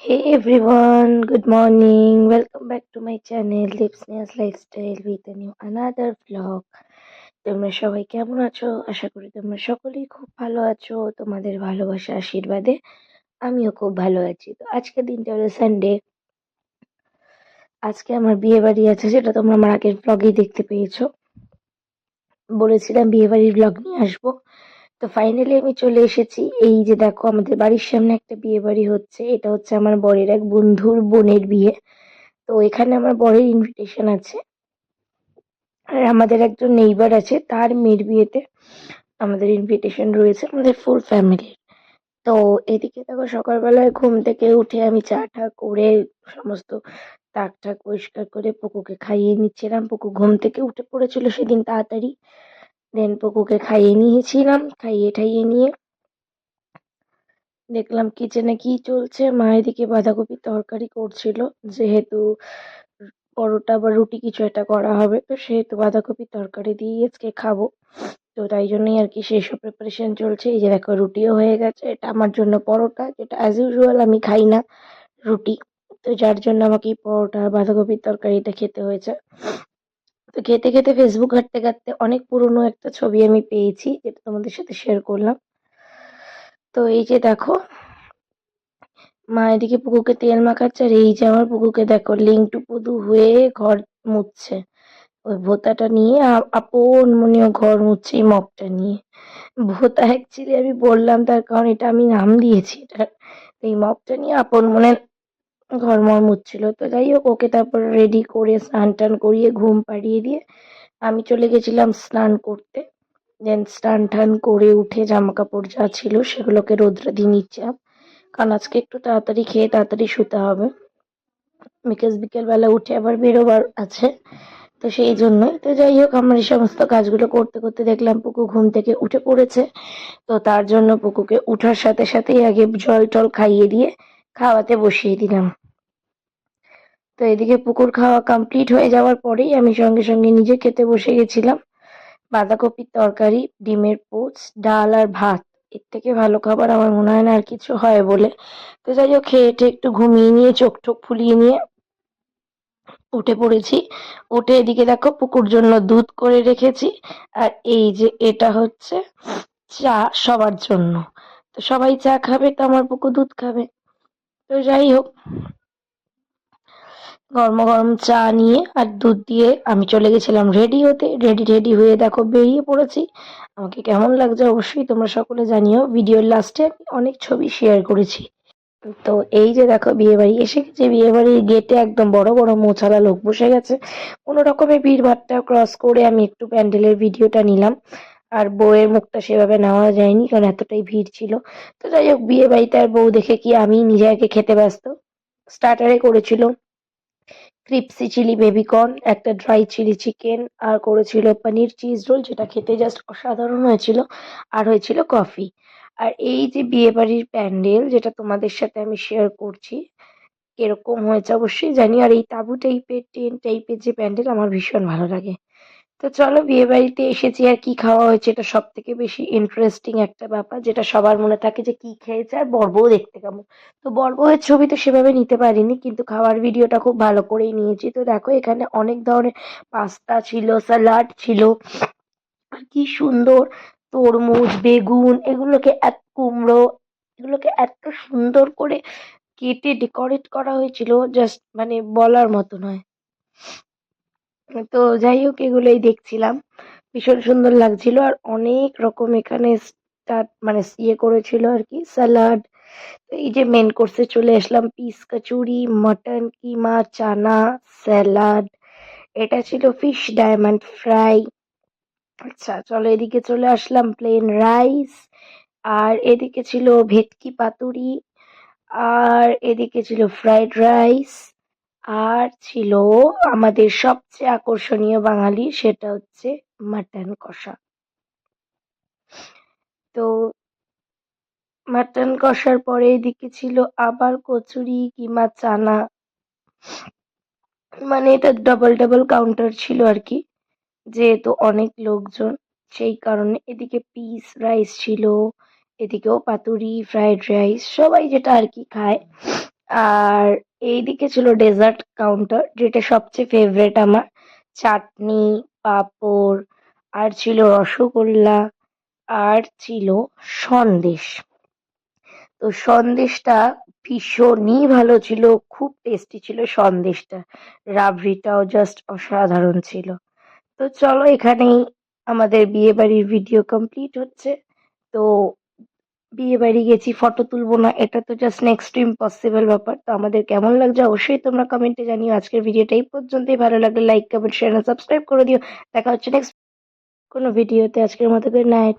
Everyone, good morning. Welcome back to my channel Lips Nails Lifestyle with a new another vlog. তোমরা সবাই কেমন আছো? আশা করি তোমরা সকলেই খুব ভালো আছো। তোমাদের ভালোবাসা আশীর্বাদে আমিও খুব ভালো আছি। তো আজকের দিনটা হলো সানডে। আজকে আমার বিয়ে বাড়ি আছে সেটা তোমরা আমার আগের ব্লগেই দেখতে পেয়েছ। বলেছিলাম বিয়ে বাড়ির ব্লগ নিয়ে আসব। তো ফাইনালি আমি চলে এসেছি। এই যে দেখো, আমাদের বাড়ির সামনে একটা বিয়ে বাড়ি হচ্ছে। এটা হচ্ছে আমার বরের এক বন্ধুর বোনের বিয়ে। তো এখানে আমার বরের ইনভিটেশন আছে। আর আমাদের একজন নেইবার আছে, তার মেয়ের বিয়েতে আমাদের ইনভিটেশন রয়েছে আমাদের ফুল ফ্যামিলির তো এদিকে দেখো, সকালবেলায় ঘুম থেকে উঠে আমি চা টা করে সমস্ত তাক টাক পরিষ্কার করে পুকুকে খাইয়ে নিচ্ছিলাম। পুকু ঘুম থেকে উঠে পড়েছিল সেদিন তাড়াতাড়ি। দেন পুকুকে খাইয়ে নিয়েছিলাম, খাইয়ে ঠাইয়ে নিয়ে। দেখলাম কিচেনে কি চলছে। মা এদিকে বাঁধাকপির তরকারি করছিল। যেহেতু পরোটা বা রুটি কিছু একটা করা হবে, তো সেহেতু বাঁধাকপির তরকারি দিয়েই আজকে খাব। তো তাই জন্যই আর কি সেই সব প্রিপারেশন চলছে। এই যে দেখো, রুটিও হয়ে গেছে। এটা আমার জন্য পরোটা, যেটা অ্যাজ ইউজুয়াল আমি খাই না, রুটি। তো যার জন্য আমাকে এই পরোটা বাঁধাকপির তরকারিটা খেতে হয়েছে। তো খেতে খেতে ফেসবুক ঘাঁটতে ঘাঁটতে অনেক পুরনো একটা ছবি আমি পেয়েছি, যেটা তোমাদের সাথে শেয়ার করলাম। তো এই যে দেখো, মা এদিকে পুকুকে তেল মাখাচ্ছে আর এই যে আমার পুকুকে দেখো লিংটু পুদু হয়ে ঘর মুছছে। ওই ভোতাটা নিয়ে আপন মনে ঘর মুছছে এই মগটা নিয়ে। ভোতা অ্যাকচুয়ালি আমি বললাম তার কারণ এটা আমি নাম দিয়েছি, এটা এই মগটা নিয়ে আপন মনে ঘর মর মুছছিল। তো যাই হোক, ওকে তারপর রেডি করে, স্নান টান করিয়ে, ঘুম পাড়িয়ে দিয়ে আমি চলে গেছিলাম স্নান করতে। দেন স্নান টান করে উঠে জামা কাপড় যা ছিল সেগুলোকে রোদ্রে দিয়ে নিচ্ছিলাম কারণ আজকে একটু তাড়াতাড়ি খেয়ে তাড়াতাড়ি শুতে হবে। বিকজ বিকেলবেলা উঠে আবার বেরোবার আছে, তো সেই জন্যই। তো যাই হোক, আমার এই সমস্ত কাজগুলো করতে করতে দেখলাম পুকু ঘুম থেকে উঠে পড়েছে। তো তার জন্য পুকুকে উঠার সাথে সাথেই আগে জল টল খাইয়ে দিয়ে খাওয়াতে বসিয়ে দিলাম। তো এদিকে পুকুর খাওয়া কমপ্লিট হয়ে যাওয়ার পরেই আমি সঙ্গে সঙ্গে নিজে খেতে বসে গেছিলাম। বাঁধাকপির তরকারি, ডিমের পোচ, ডাল আর ভাত, এর থেকে ভালো খাবার আমার মনে হয় না আর কিছু হয় বলে। তো যাই হোক, খেয়ে টেয়ে একটু ঘুমিয়ে নিয়ে, চোখ টোক ফুলিয়ে নিয়ে উঠে পড়েছি। উঠে এদিকে দেখো, পুকুর জন্য দুধ করে রেখেছি। আর এই যে এটা হচ্ছে চা সবার জন্য। তো সবাই চা খাবে তো আমার পুকুর দুধ খাবে। তো যাই হোক গরম গরম চা নিয়ে আর দুধ দিয়ে আমি চলে গেছিলাম রেডি হতে। রেডি রেডি হয়ে দেখো বেরিয়ে পড়েছি। আমাকে কেমন লাগছে অবশ্যই তোমরা সকলে জানিও। ভিডিওর লাস্টে আমি অনেক ছবি শেয়ার করেছি। তো এই যে দেখো বিয়ে বাড়ি এসে গেছে বিয়ে বাড়ির গেটে একদম বড় বড় মোছালা লোক বসে গেছে। কোনো রকমের ভিড় ভাট্টা ক্রস করে আমি একটু প্যান্ডেলের ভিডিওটা নিলাম। আর বউয়ের মুখটা সেভাবে নেওয়া যায়নি, কারণ এতটাই ভিড় ছিল। তো যাই হোক বিয়ে বাড়িতে আর বউ দেখে কি আমি নিজে আগে খেতে ব্যস্ত? স্টার্টারে করেছিল। ক্রিপসি চিলি বেবিকর্ন একটা ড্রাই চিলি চিকেন, আর করেছিল পনির চিজ রোল, যেটা খেতে জাস্ট অসাধারণ হয়েছিল, আর হয়েছিল কফি। আর এই যে বিয়ে বাড়ির প্যান্ডেল, যেটা তোমাদের সাথে আমি শেয়ার করছি, এরকম হয়েছে অবশ্যই জানি। আর এই তাঁবু টাইপের টেন টাইপের যে প্যান্ডেল, আমার ভীষণ ভালো লাগে। তো চলো বিয়ে বাড়িতে এসেছি আর কি খাওয়া হয়েছে। এটা সব থেকে বেশি ইন্টারেস্টিং একটা ব্যাপার, যেটা সবার মনে থাকে যে কি খেয়েছে আর বর বউ দেখতে কেমন। তো বর বউয়ের ছবি তো সেভাবে নিতে পারিনি, কিন্তু খাওয়ার ভিডিওটা খুব ভালো করেই নিয়েছি। তো দেখো, এখানে অনেক ধরনের পাস্তা ছিল স্যালাড ছিল। আর কি সুন্দর তরমুজ, বেগুন, এগুলোকে এত কুমড়ো, এগুলোকে এত সুন্দর করে কেটে ডেকোরেট করা হয়েছিল জাস্ট মানে বলার মতো নয়। তো যাই হোক, এগুলোই দেখছিলাম। ভীষণ সুন্দর লাগছিল আর অনেক রকম এখানে স্টার্ট মানে ইয়ে করেছিল আর কি, স্যালাড। এই যে মেন কোর্সে চলে আসলাম peas kachori mutton keema, chana, salad. এটা ছিল ফিশ ডায়মন্ড ফ্রাই আচ্ছা চলো এদিকে চলে আসলাম প্লেন রাইস আর এদিকে ছিল ভেটকি পাতুরি। আর এদিকে ছিল ফ্রাইড রাইস আর ছিল আমাদের সবচেয়ে আকর্ষণীয় বাঙালি সেটা হচ্ছে মাটন কষা। তো মাটন কষার পরে এদিকে ছিল আবার কচুরি কিমা চানা। মানে এটা ডবল ডবল কাউন্টার ছিল আর কি, যেহেতু অনেক লোকজন, সেই কারণে এদিকে পিস রাইস ছিল, এদিকেও পাতুরি ফ্রাইড রাইস সবাই যেটা আর কি খায়। আর এইদিকে ছিল ডেজার্ট কাউন্টার যেটা সবচেয়ে ফেভারিট আমার। চাটনি, পাঁপড়, আর ছিল রসগোল্লা, আর ছিল সন্দেশ। তো সন্দেশটা ভীষণই ভালো ছিল, খুব টেস্টি ছিল সন্দেশটা। রাবড়িটাও জাস্ট অসাধারণ ছিল। তো চলো এখানেই আমাদের বিয়ে বাড়ির ভিডিও কমপ্লিট হচ্ছে। তো বিয়ে বাড়ি গেছি ফটো তুলবো না, এটা তো জাস্ট নেক্সট টু ইম্পসিবল ব্যাপার। তো আমাদের কেমন লাগছে অবশ্যই তোমরা কমেন্টে জানিও। আজকের ভিডিওটা এই পর্যন্তই। ভালো লাগলে লাইক কমেন্ট শেয়ার সাবস্ক্রাইব করে দিও। দেখা হচ্ছে নেক্সট কোনো ভিডিওতে আজকের মতো গুড নাইট